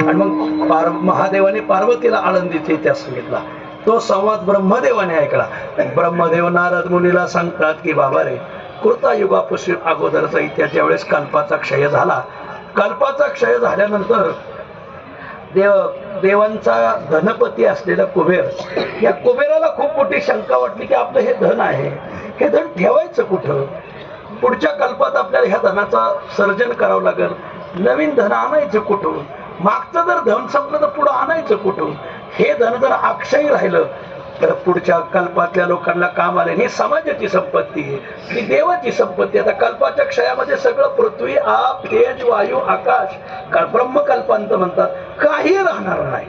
आणि मग पार महादेवाने पार्वतीला आळंदीचा इतिहास सांगितला. तो संवाद ब्रह्मदेवाने ऐकला. ब्रह्मदेव नारद मुनीला सांगतात की बाबा रे कृतायुगापासून अगोदरचा इतिहास ज्यावेळेस कल्पाचा क्षय झाला कल्पाचा क्षय झाल्यानंतर देव देवांचा धनपती असलेला कुबेर या कुबेराला खूप मोठी शंका वाटली की आपलं हे धन आहे. हे धन ठेवायचं कुठं? पुढच्या कल्पात आपल्याला ह्या धनाचा सर्जन करावं लागेल. नवीन धन आणायचं कुठून? मागचं जर धन संपलं तर पुढं आणायचं कुठून? हे धन जर अक्षय राहिलं तर पुढच्या कल्पातल्या लोकांना काम आले. ही समाजाची संपत्ती आहे. ही देवाची संपत्ती आता कल्पाच्या क्षयामध्ये सगळं पृथ्वी आप तेज वायू आकाश ब्रह्म ब्रह्मकल्पांत म्हणतात. काही राहणार नाही.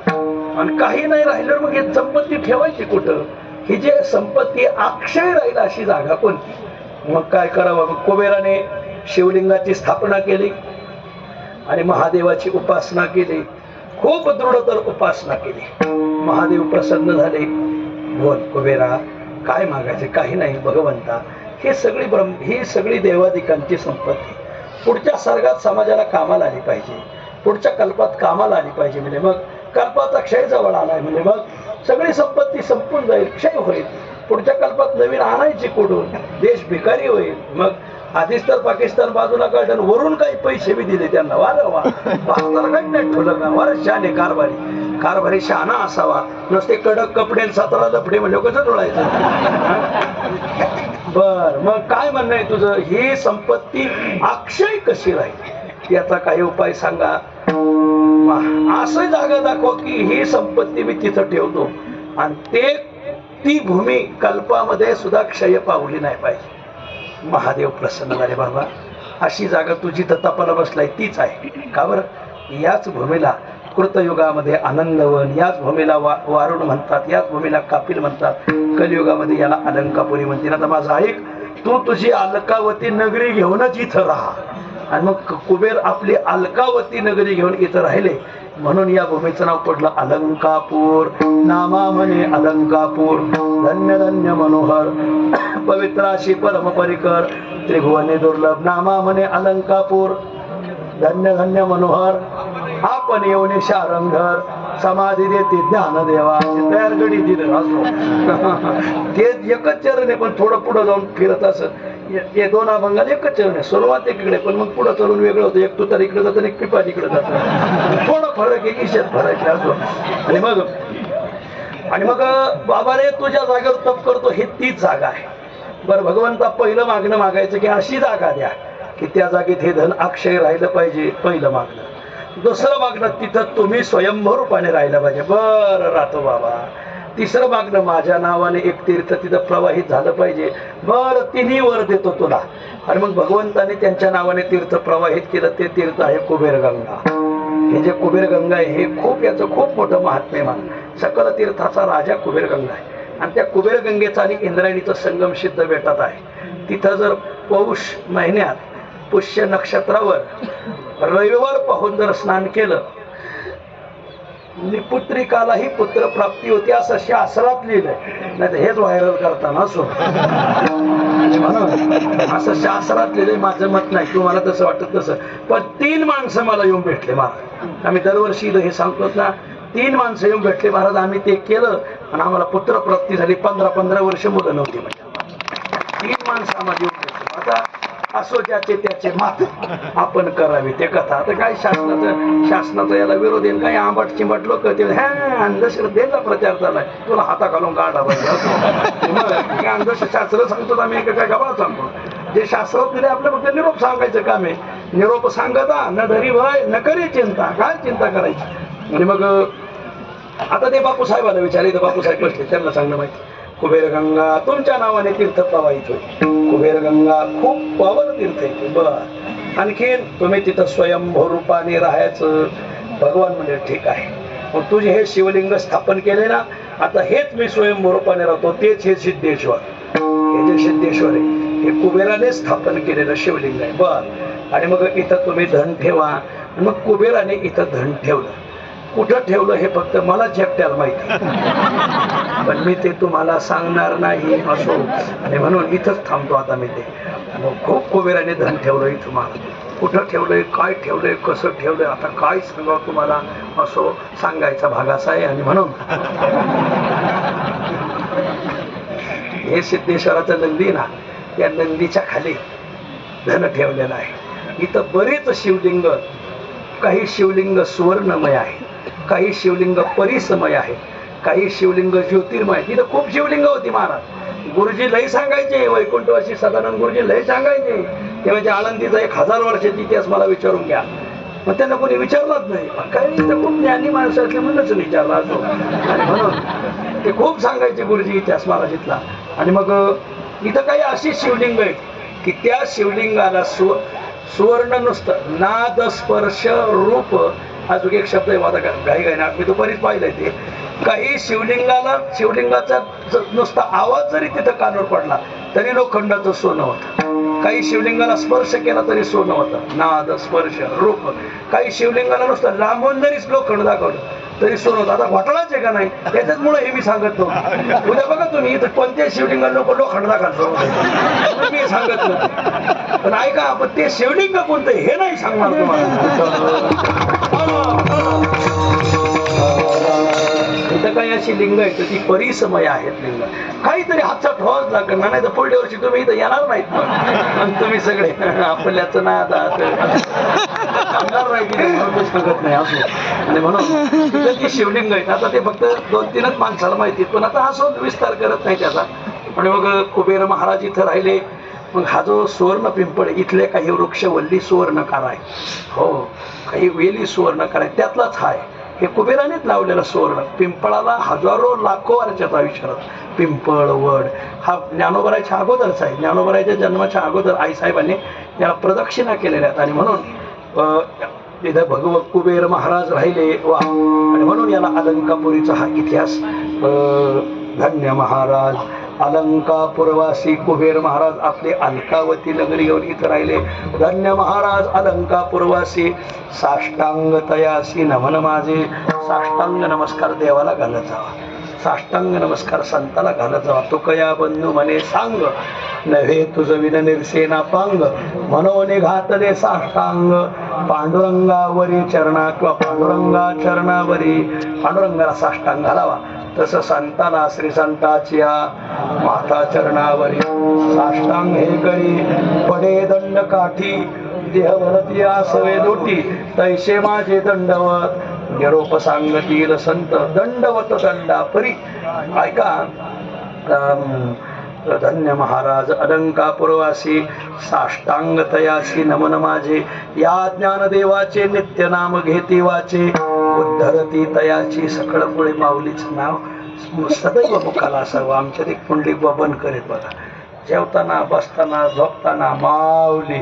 आणि काही नाही राहिल्यावर मग ही संपत्ती ठेवायची कुठं? ही जे संपत्ती अक्षय राहील अशी जागा कोणती? मग काय करावं? मग कुबेराने शिवलिंगाची स्थापना केली. आणि महादेवाची उपासना केली. खूप दृढतर उपासना केली. महादेव प्रसन्न झाले. बोल कुबेरा काय मागायचे? काही नाही भगवंता. हे सगळी ब्रह्म ही सगळी देवाधिकांची संपत्ती. पुढच्या सर्गात समाजाला कामाला आली पाहिजे. पुढच्या कल्पात कामाला आली पाहिजे. म्हणजे मग कल्पाचा क्षय जवळ आलाय. म्हणजे मग सगळी संपत्ती संपून जाईल. क्षय होईल. पुढच्या कल्पात नवीन आणायची कुठून? देश भिकारी होईल. मग आधीच तर पाकिस्तान बाजूला कळत वरून काही पैसे बी दिले त्यांना. वा रे वा नाही ठेवलं का? वा रे आहे कारभारी. कारभारी शहाणा असावा. नुसते कडक कपडे सतरा लफडे म्हणजे कसं डोळायचं बर. मग काय म्हणणं आहे तुझं? ही संपत्ती अक्षय कशी राहील? याचा काही उपाय सांगा. असं जागा दाखव की ही संपत्ती मी तिथं ठेवतो. आणि ते ती भूमी कल्पामध्ये सुद्धा क्षय पावली नाही पाहिजे. महादेव प्रसन्न झाले बाबा अशी जागा तुझी तपाला बसलाय तीच आहे. का बरं? याच भूमीला कृतयुगामध्ये आनंदवन याच भूमीला वा वारुण म्हणतात याच भूमीला कापिल म्हणतात कलियुगामध्ये याला अलंकापुरी म्हणतील. आता माझा ऐक तू तुझी अलकावती नगरी घेऊनच इथं राहा. आणि मग कुबेर आपली अलकावती नगरी घेऊन इथं राहिले म्हणून या भूमीचं नाव पडलं अलंकापूर. नामा म्हणे अलंकापूर. धन्य धन्य मनोहर. पवित्राशी परम परिकर त्रिभुवने दुर्लभ. नामा म्हणे अलंकापूर. धन्य धन्य मनोहर. आपण येऊन शारंगर समाधी देते ज्ञान देवा तयार गडी दिलं असतो ते एकच चरण आहे पण थोडं पुढं जाऊन फिरत असत. हे दोन अभंगात एकच चरण आहे सुरुवात एकीकडे पण मग पुढं चढून वेगळं होतं एक तुतार इकडे जातं आणि एक पिपा इकडे जातं. थोडं फरक आहे ईशात फरक आहे आणि मग आणि मग बाबा रे तुझ्या जागेवर तप करतो हे तीच जागा आहे. बरं भगवंता पहिलं मागणं मागायचं की अशी जागा द्या की त्या जागेत हे धन अक्षय राहिलं पाहिजे पहिलं मागणं. दुसरं मागणं तिथं तुम्ही स्वयंभरूपाने राहिलं पाहिजे. बरं राहतो बाबा. तिसरं मागणं माझ्या नावाने एक तीर्थ तिथं प्रवाहित झालं पाहिजे. बरं तिन्ही वर देतो तुला. आणि मग भगवंताने त्यांच्या नावाने तीर्थ प्रवाहित केलं. ते तीर्थ आहे कुबेरगंगा. हे जे कुबेरगंगा आहे हे खूप याचं खूप मोठं महात्म्य मान सकल तीर्थाचा राजा कुबेरगंगा आहे. आणि त्या कुबेरगंगेचा आणि इंद्रायणीचा संगम सिद्ध बेटात आहे. तिथं जर पौष महिन्यात पुष्य नक्षत्रावर रविवार पाहून जर स्नान केलं निपुत्रिकालाही पुत्र प्राप्ती होती असं शास्त्रात लिहिलंय. नाही तर हेच व्हायरल करताना असो. असं शास्त्रात लिहिलंय माझं मत नाही. तुम्हाला तसं वाटत तसं पण तीन माणसं मला येऊन भेटले महाराज. आम्ही दरवर्षी इथं हे सांगतो ना तीन माणसं येऊन भेटले महाराज. आम्ही ते केलं आणि आम्हाला पुत्र प्राप्ती झाली. पंधरा पंधरा वर्ष मुलं नव्हती. म्हणजे तीन माणसं आम्हाला येऊन भेटले. आता असो ज्याचे त्याचे मात आपण करावे. ते कथा. आता काय शासनाचं शासनाचा याला विरोध येईल काही आंबट चिंबट लोक ते? हा अंधश्रद्धेचा प्रचार झालाय तुला हाता घालून काढा पाहिजे अंधशास्त्र सांगतो आम्ही एका काय गावात सांगतो. जे शास्त्रात दिले आपल्या फक्त निरोप सांगायचं काम आहे. निरोप सांगता न धरी भय न करी चिंता. काय चिंता करायची? आणि मग आता ते बापू साहेबाला विचारले तर बापू साहेब बसले त्यांना सांगणं माहिती. कुबेरगंगा तुमच्या नावाने तीर्थ प्रवाहित होईल. कुबेरगंगा खूप पावन तीर्थ आहे बर. आणखीन तुम्ही तिथं स्वयंभू रूपाने राहायचं भगवान म्हणजे ठीक आहे. मग तुझे हे शिवलिंग स्थापन केले ना आता हेच मी स्वयंभू रूपाने राहतो तेच हे सिद्धेश्वर. हे जे सिद्धेश्वर आहे हे कुबेराने स्थापन केलेलं शिवलिंग आहे. बर. आणि मग इथं तुम्ही धन ठेवा. मग कुबेराने इथं धन ठेवलं. कुठं ठेवलं हे फक्त मला एकट्याला माहिती पण मी ते तुम्हाला सांगणार नाही असो. आणि म्हणून इथंच थांबतो आता मी ते. मग खूप कुबेराने धन ठेवलं इथं मला कुठं ठेवलंय काय ठेवलंय कसं ठेवलंय आता काय सांगावं तुम्हाला असो सांगायचा भाग असा आहे. आणि म्हणून हे सिद्धेश्वराचं नंदी ना या नंदीच्या खाली धन ठेवलेलं आहे. इथं बरेच शिवलिंग काही शिवलिंग सुवर्णमय आहे काही शिवलिंग परिसमय आहे काही शिवलिंग ज्योतिर्मय. तिथं खूप शिवलिंग होती महाराज. गुरुजी लय सांगायचे वैकुंठवासी सदानंद गुरुजी लय सांगायचे. तेव्हा आळंदीचा एक हजार वर्षाची इतिहास मला विचारून घ्या. मग त्यांना कोणी विचारलंच नाही. काही तर खूप ज्ञानी माणसं असले म्हणूनच विचारला असो. आणि म्हणून ते खूप सांगायचे गुरुजी इतिहास महाराजीतला. आणि मग इथं काही अशी शिवलिंग आहेत की त्या शिवलिंगाला सु सुवर्ण नुसतं नाद स्पर्श रूप अजून एक शब्द आहे माझा घाई घाई मी दुपारीच पाहिलंय ते. काही शिवलिंगाला शिवलिंगाचा नुसता आवाज जरी तिथं कानवर पडला तरी लोखंडाचं सोनं होतं. काही शिवलिंगाला स्पर्श केला तरी सोनं होतं. नाद स्पर्श रूप. काही शिवलिंगाला नुसतं लांबून जरी लोखंड दाखवलं तरी सोनं होतं. आता घोटाळाच आहे का नाही? त्याच्याच मुळे हे मी सांगत नव्हतो. उद्या बघा तुम्ही इथं कोणत्या शिवलिंगाला लोक लोखंड दाखवतो मी सांगत नव्हतो. पण ऐका पण ते शिवलिंग कोणतं हे नाही सांगणार तुम्हाला. इथं काही अशी लिंग आहेत तर ती परिसमय आहेत लिंग. काहीतरी हातचा ठोस लागणार नाही तर पुढल्या वर्षी तुम्ही इथं येणार नाहीत आणि तुम्ही सगळे आपल्याचं ना आता सांगणार नाही सांगत नाही असो. आणि म्हणून ती शिवलिंग आहेत. आता ते फक्त दोन तीनच माणसाला माहिती पण आता असो विस्तार करत नाही त्याचा. आणि मग कुबेर महाराज इथं राहिले. मग हा जो सुवर्ण पिंपळ इथले काही वृक्ष वल्ली सुवर्णकार आहे. हो काही वेली सुवर्णकार आहे त्यातलाच हा आहे. हे कुबेरानेच लावलेलं सुवर्ण. पिंपळाला हजारो लाखो वर्षाचा आयुष्य पिंपळ वड हा ज्ञानोबराच्या अगोदरचा आहे. ज्ञानोबराच्या जन्माच्या अगोदर आईसाहेबांनी याला प्रदक्षिणा केलेल्या आहेत. आणि म्हणून अं, तिथं भगवत कुबेर महाराज राहिले वा. आणि म्हणून याला अलंकापुरीचा हा इतिहास अं, धन्य महाराज. अलंकापुरवासी कुबेर महाराज आपले अलकावती नगरी येऊन इथं राहिले. धन्य महाराज अलंकापुरवासी. साष्टांग तयासी नमन माझे. साष्टांग नमस्कार देवाला घालत जावा. साष्टांग नमस्कार संताला घालत जावा. तो कया बंधू म्हणे सांग. नव्हे तुझं विन निर्सेना पांग. मनोने घातले साष्टांग. पांडुरंगावरी चरणा किंवा पांडुरंगा चरणावरी पांडुरंगाला साष्टांग घालावा. तसं संताला श्री संताची या माता चरणावरी. साष्टांग हे करी पडे दंड काठी देहवरती आसवे दोटी. तैसे माझे दंडवत निरोप सांगतील संत दंडवत दंडा परी ऐका धन्य महाराज अलंकापुरवासी साष्टांग तयासी नमन माझे. या ज्ञानदेवाचे नित्य नाम घेती वाचे. उद्धरती तयाची सकळ पुळे माऊलीचं नाव. सदैव मुखाला असावं आमच्यात एक पुंडलिक बबन करीत बघा. जेवताना बसताना झोपताना माऊली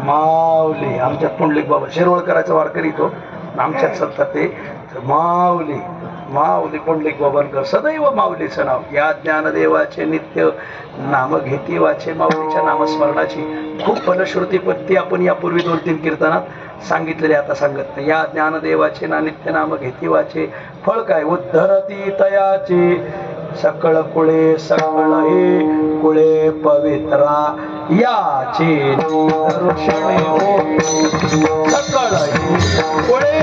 माऊली. आमच्यात पुंडलिक बाबा शिरवळकराचा वारकरी तो. आमच्यात सत्ता ते. माऊली माऊली पुंडलिक बाबांकर सदैव माऊलीचं नाव. या ज्ञानदेवाचे नित्य नाम घेती वाचे माऊलीच्या नामस्मरणाची. खूप फलश्रुती पत्ती आपण यापूर्वी दोन तीन कीर्तनात सांगितलेले आता सांगत नाही. या ज्ञानदेवाचे ना नित्य नाम घेती वाचे फळ काय? उद्धरती तयाचे. सकळ कुळे सकळ हे कुळे पवित्रा. याचे हो. सकळ कुळे